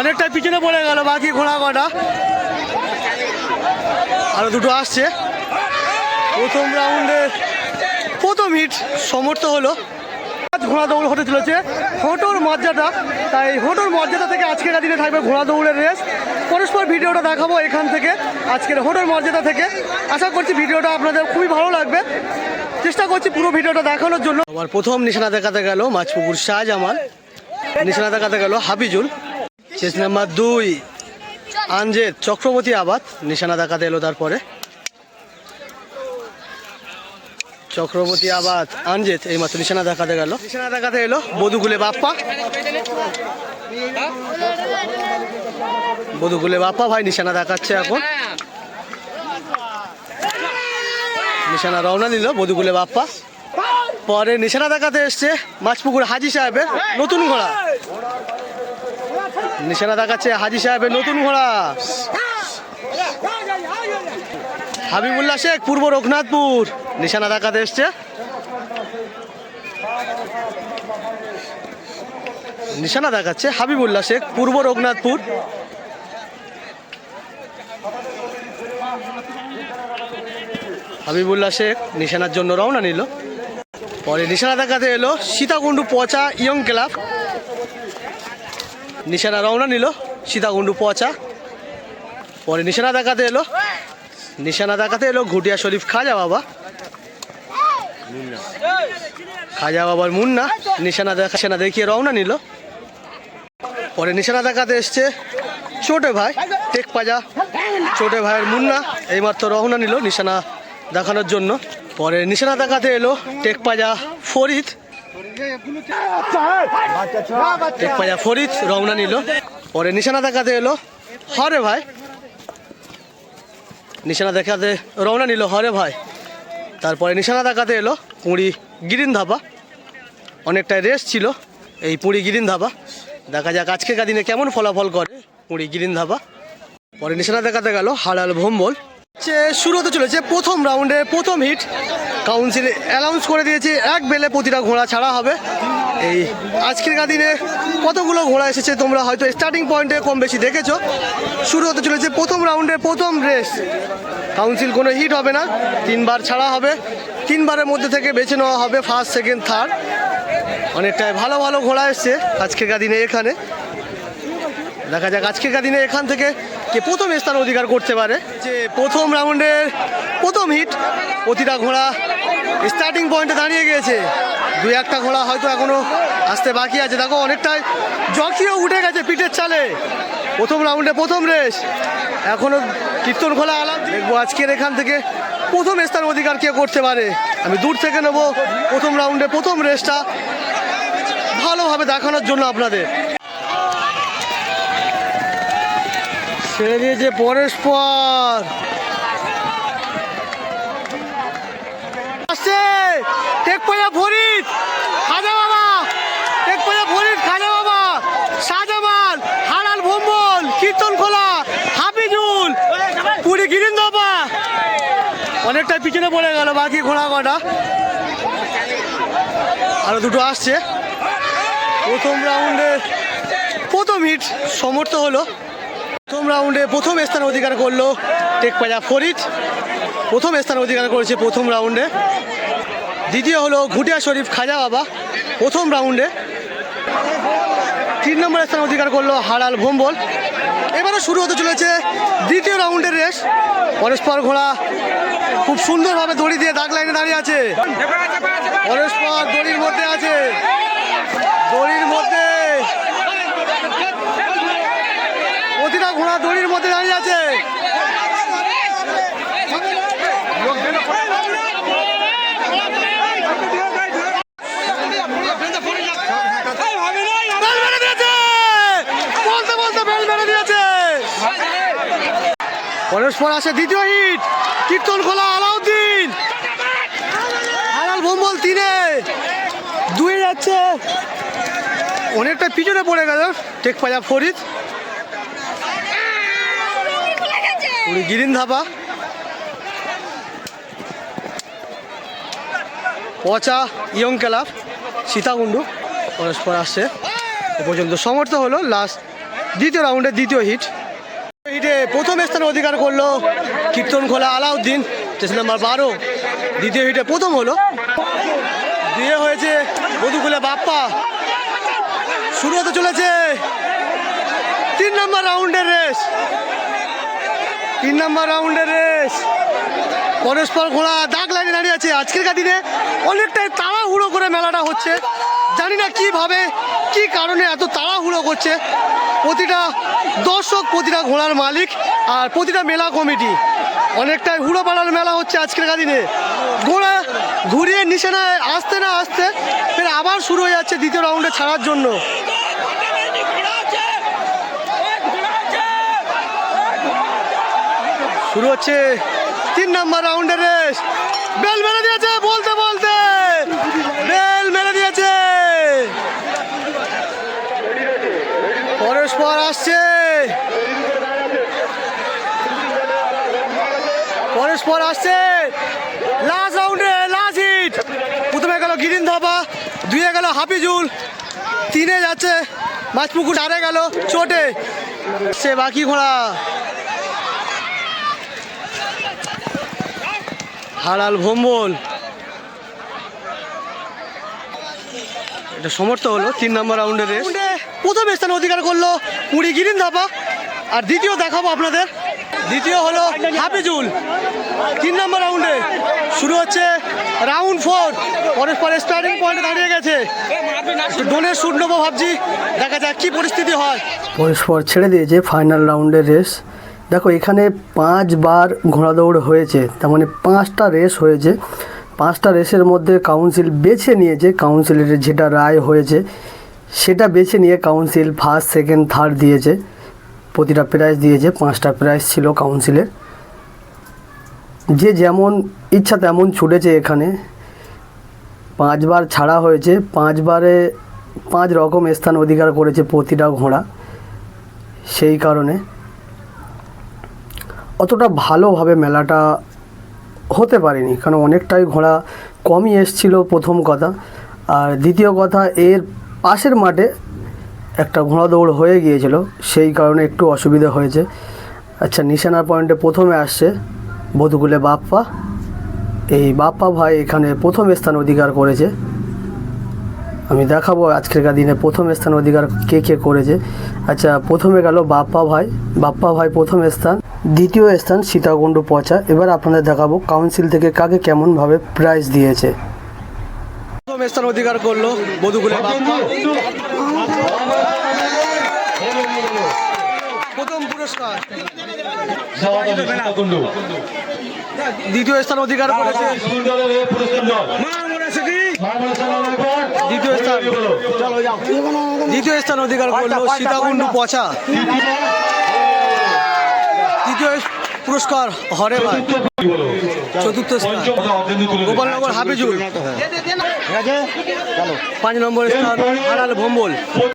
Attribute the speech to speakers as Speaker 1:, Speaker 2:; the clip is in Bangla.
Speaker 1: অনেকটা পিছনে পড়ে গেল, বাকি ঘোড়া কটা? আরও দুটো আসছে। প্রথম রাউন্ডে প্রথম হিট সমর্থ হলো। ঘোড়া দৌড় হতে চলেছে। হোটোর মর্যাদা। তাই হোটোর মর্যাদা থেকে আজকের দিনে থাকবে ঘোড়া দৌড়ের রেস। পরস্পর ভিডিওটা দেখাবো এখান থেকে, আজকের হোটোর মর্যাদা থেকে। আশা করছি ভিডিওটা আপনাদের খুবই ভালো লাগবে। চেষ্টা করছি পুরো ভিডিওটা দেখানোর জন্য। আমার প্রথম নিশানা দেখাতে গেল মাছপুকুর শাহজামাল। নিশানা দেখাতে গেল হাবিজুল শেষ নাম্বার দুই। আনজেদ চক্রবর্তী আবাদ, নিশানা দেখাতে এলো তারপরে। চক্রবর্তী আবাদ আনজেত এই মাত্র নিশানা দেখাতে গেল। নিশানা দেখাতে এলো বধুকুলে বাপ্পা। বধুকুলে বাপ্পা ভাই নিশানা দেখাচ্ছে এখন। নিশানা রওনা নিল বধুকুলে বাপ্পা। পরে নিশানা দেখাতে এসছে মাছপুকুর হাজি সাহেবের নতুন ঘোড়া। নিশানা দেখাচ্ছে হাজি সাহেবের নতুন ঘোড়া। হাবিবুল্লাহ শেখ, পূর্ব রঘুনাথপুর। নিশানা দেখাতে এসছে। নিশানা দেখাচ্ছে হাবিবুল্লাহ শেখ, পূর্ব রঘুনাথপুর। হাবিবুল্লাহ শেখ নিশানার জন্য রওনা নিল। পরে নিশানা দেখাতে এলো সীতাকুণ্ডু পচা ইয়ং ক্লাব। নিশানা রওনা নিল, সীতাকুণ্ডু পচা। পরে নিশানা দেখাতে এলো। নিশানা দেখাতে এলো ঘুটিয়া শরীফ খাজা বাবা। খাজা বাবার মুন্না। নিশানা দেখা সেনা দেখিয়ে রওনা নিল। পরে নিশানা দেখাতে এসছে ছোটে ভাই টেক পাজা ছোটে ভাইয়ের মুন্না এইমাত্র রওনা নিল নিশানা দেখানোর জন্য। পরে নিশানা দেখাতে এলো টেক পাজা ফরিদ। ফরিদ রওনা নিল। পরে নিশানা দেখাতে এলো। হরে ভাই। নিশানা দেখাতে রওনা নিল হরে ভাই। তারপরে নিশানা দেখাতে এলো পুঁড়ি গিরিন ধাবা। অনেকটাই রেস ছিল এই পুঁড়ি গিরিন ধাবা। দেখা যাক আজকের দিনে কেমন ফলাফল করে পুঁড়ি গিরিন ধাবা। পরে নিশানা দেখাতে গেল হালাল ভোম্বল। যে শুরু হতে চলেছে প্রথম রাউন্ডে প্রথম হিট কাউন্সিল অ্যানাউন্স করে দিয়েছে, এক বেলে প্রতিটা ঘোড়া ছাড়া হবে। এই আজকের দিনে কতগুলো ঘোড়া এসেছে তোমরা হয়তো স্টার্টিং পয়েন্টে কম বেশি দেখেছ। শুরু হতে চলেছে প্রথম রাউন্ডে প্রথম রেস কাউন্সিল কোনো হিট হবে না, তিনবার ছাড়া হবে। তিনবারের মধ্যে থেকে বেছে নেওয়া হবে ফার্স্ট সেকেন্ড থার্ড অনেকটাই ভালো ভালো ঘোড়া এসছে আজকের দিনে এখানে। দেখা যাক আজকের দিনে এখান থেকে কে প্রথম স্থান অধিকার করতে পারে। যে প্রথম রাউন্ডের প্রথম হিট প্রতিটা ঘোড়া স্টার্টিং পয়েন্টে দাঁড়িয়ে গিয়েছে। দুই একটা ঘোড়া হয়তো এখনও আসতে বাকি আছে। দেখো, অনেকটাই জকিও উঠে গেছে পিঠের চালে। প্রথম রাউন্ডে প্রথম রেস এখনও কীর্তন খোলা আলাম দেখব আজকের এখান থেকে প্রথম স্থান অধিকার কে করতে পারে। আমি দূর থেকে নেব প্রথম রাউন্ডে প্রথম রেসটা ভালোভাবে দেখানোর জন্য আপনাদের। ছেড়ে দিয়েছে পরস্পর টেক পয়সা ফরিদ খাজা বাবা টেক পয়সা ফরিদ খাজা বাবা শাহজামাল, হালাল ভম্বল, কীর্তন খোলা, হাফিজুল, পুরী গিরিন বাবা অনেকটা পিছনে পড়ে গেল, বাকি ঘোড়া কটা। আরও দুটো আসছে। প্রথম রাউন্ডে প্রথম হিট সমর্থ হলো। প্রথম রাউন্ডে প্রথম স্থান অধিকার করল টেক পাজা ফরিদ। প্রথম স্থান অধিকার করেছে প্রথম রাউন্ডে। দ্বিতীয় হলো ঘুটিয়া শরীফ খাজা বাবা, প্রথম রাউন্ডে তিন নম্বর স্থান অধিকার করল হালাল ভোম্বল। এবারও শুরু হতে চলেছে দ্বিতীয় রাউন্ডের রেস পরস্পর ঘোড়া খুব সুন্দরভাবে দড়ি দিয়ে দাগ লাইনে দাঁড়িয়ে আছে। পরস্পর দড়ির মধ্যে আছে। দড়ির মধ্যে। প্রতিটা ঘোড়া দড়ির মধ্যে দাঁড়িয়ে আছে বেল মেরে দিয়েছে! বলতে বলতে বেল মেরে দিয়েছে পরস্পর আসে দ্বিতীয় হিট। কীর্তন খোলা আলাউদ্দিন। হালাল ভোম্বল তিনে। দুই যাচ্ছে। অনেকটা পিছনে পড়ে গেল। টেক পাজা ফরিদ। গিরিন ধাবা পচা ইয়ং ক্লাব সীতাকুণ্ডু পরস্পর আসছে এ পর্যন্ত সমর্থ হলো। লাস্ট, দ্বিতীয় রাউন্ডের দ্বিতীয় হিট। হিটে প্রথম স্থান অধিকার করল কীর্তন খোলা আলাউদ্দিন স্টেশন নাম্বার বারো। দ্বিতীয় হিটে প্রথম হলো। বিয়ে হয়েছে মধুকুলে বাপ্পা। শুরু হতে চলেছে তিন নম্বর রাউন্ডের রেস। তিন নম্বর রাউন্ডের রেস। পরস্পর ঘোড়া দাগ লাইনে দাঁড়িয়ে আছে। আজকের দিনে অনেকটাই তাড়াহুড়ো করে মেলাটা হচ্ছে। জানি না কীভাবে কি কারণে এত তাড়াহুড়ো করছে? প্রতিটা দর্শক, প্রতিটা ঘোড়ার মালিক আর প্রতিটা মেলা কমিটি। অনেকটাই হুড়ো পাড়ার মেলা হচ্ছে আজকের দিনে। ঘোড়া ঘুরিয়ে না আসতে না আসতে ফের আবার শুরু হয়ে যাচ্ছে দ্বিতীয় রাউন্ডে ছাড়ার জন্য। শুরু হচ্ছে তিন নম্বর রাউন্ডের রেস। বেল মেরে দিয়েছে বলতে বলতে বেল মেরে দিয়েছে পরস্পর আসছে। পরস্পর আসছে। লাস্ট রাউন্ডে, লাস্ট হিট। প্রথমে গেল গিরিন ধাবা, দুয়ে গেল হাফিজুল। তিনে যাচ্ছে, মাছপুকুর চারে গেল, চোটে। সে বাকি ঘোড়া। হারাল ভম্বল। এটা সমর্থ হলো তিন নম্বর রাউন্ডের রেস। প্রথম স্থান অধিকার করল পুরী গিরিন ধাপা। আর দ্বিতীয় দেখাবো আপনাদের। দ্বিতীয় হলো হাফিজুল। তিন নম্বর রাউন্ডে শুরু হচ্ছে রাউন্ড ফোর। পরস্পর স্টার্টিং পয়েন্টে দাঁড়িয়ে গেছে। ডোনের শুট নেব ভাবছি। দেখা যাক কি পরিস্থিতি হয়।
Speaker 2: পরস্পর ছেড়ে দিয়েছে ফাইনাল রাউন্ডের রেস দেখো, এখানে পাঁচবার ঘোড়া দৌড় হয়েছে। তার মানে পাঁচটা রেস হয়েছে। পাঁচটা রেসের মধ্যে কাউন্সিল বেছে নিয়েছে। কাউন্সিলের যেটা রায় হয়েছে। সেটা বেছে নিয়ে কাউন্সিল ফার্স্ট সেকেন্ড থার্ড দিয়েছে। প্রতিটা প্রাইজ দিয়েছে, পাঁচটা প্রাইজ ছিল কাউন্সিলের যে যেমন ইচ্ছা তেমন ছুটেছে এখানে। পাঁচবার ছাড়া হয়েছে, পাঁচবারে পাঁচ রকম স্থান অধিকার করেছে প্রতিটা ঘোড়া সেই কারণে। অতটা ভালোভাবে মেলাটা হতে পারেনি, কারণ অনেকটাই ঘোড়া কমই এসছিল প্রথম কথা। আর দ্বিতীয় কথা, এর পাশের মাঠে একটা ঘোড়া দৌড় হয়ে গিয়েছিল, সেই কারণে একটু অসুবিধা হয়েছে। আচ্ছা নিশানা পয়েন্টে প্রথমে আসছে বধুকুলে বাপ্পা। এই বাপ্পা ভাই এখানে প্রথম স্থান অধিকার করেছে। আমি দেখাবো আজকেরকার দিনে প্রথম স্থান অধিকার কে কে করেছে। আচ্ছা প্রথমে গেল বাপ্পা ভাই। বাপ্পা ভাই প্রথম স্থান। দ্বিতীয় স্থান সীতাকুণ্ড পচা। এবার আপনাদের দেখাবো কাউন্সিল থেকে কাকে কেমনভাবে প্রাইজ দিয়েছে।
Speaker 1: প্রথম স্থান অধিকার করল বধুকুলে প্রথম পুরস্কার। দ্বিতীয় স্থান অধিকার করেছে। দ্বিতীয় স্থান। দ্বিতীয় স্থান অধিকার করল সীতাকুণ্ডু পচা। তৃতীয় পুরস্কার হরে ভাই। চতুর্থ স্থান। গোপালনগর হাফিজুল পাঁচ নম্বর স্থান আড়াল ভম্বল।